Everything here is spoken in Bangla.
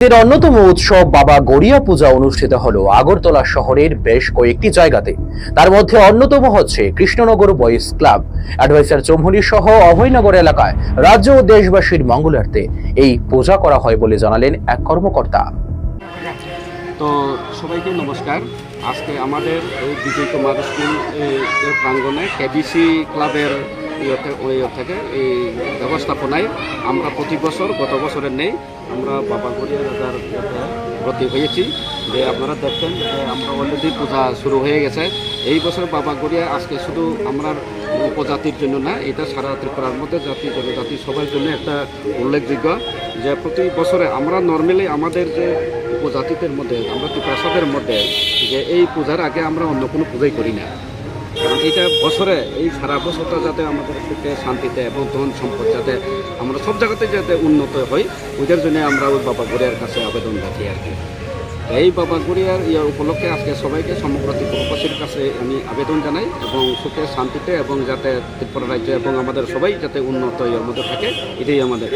এর অন্যতম উৎসব বাবা গড়িয়া পূজা অনুষ্ঠিত হল আগরতলা শহরের বেশ কয়েকটি জায়গাতে। তার মধ্যে অন্যতম হচ্ছে Krishnanagar boys club. Adviser Chowmuhani সহ অভয়নগর এলাকায় রাজ্য ও দেশবাসীর মঙ্গলার্থে এই পূজা করা হয় বলে জানালেন এক কর্মকর্তা। তো সবাইকে নমস্কার। আজকে আমাদের বিজয় কুমার স্কুল প্রাঙ্গনে কেবিসি ক্লাবের ইয়ে থেকে এই ব্যবস্থাপনায় আমরা প্রতি বছর, গত বছরের নেই, আমরা বাবা গড়িয়া রাজার ব্রতী হয়েছি। যে আপনারা দেখছেন যে আমরা অলরেডি পূজা শুরু হয়ে গেছে। এই বছর বাবা গড়িয়া আজকে শুধু আমরা উপজাতির জন্য না, এটা সারা ত্রিপুরার মধ্যে জাতি, জনজাতি, সবার জন্য একটা উল্লেখযোগ্য যে প্রতি বছরে আমরা নর্মালি আমাদের যে উপজাতিদের মধ্যে, আমরা ত্রিপ্রাসাদের মধ্যে, যে এই পূজার আগে আমরা অন্য কোনো পূজাই করি না। কারণ এইটা বছরে, এই সারা বছরটা যাতে আমাদের সুখে, শান্তিতে এবং ধন সম্পদ যাতে আমরা সব জায়গাতে যাতে উন্নত হই, ওইটার জন্য আমরা ওই বাবা গড়িয়ার কাছে আবেদন রাখি আর কি। এই বাবা গড়িয়ার ইয়ে উপলক্ষে আজকে সবাইকে সমগ্র ত্রিপুরাবাসীর কাছে আমি আবেদন জানাই এবং সুখে, শান্তিতে এবং যাতে ত্রিপুরা রাজ্য এবং আমাদের সবাই যাতে উন্নত ইয়ার মধ্যে থাকে, এটাই আমাদের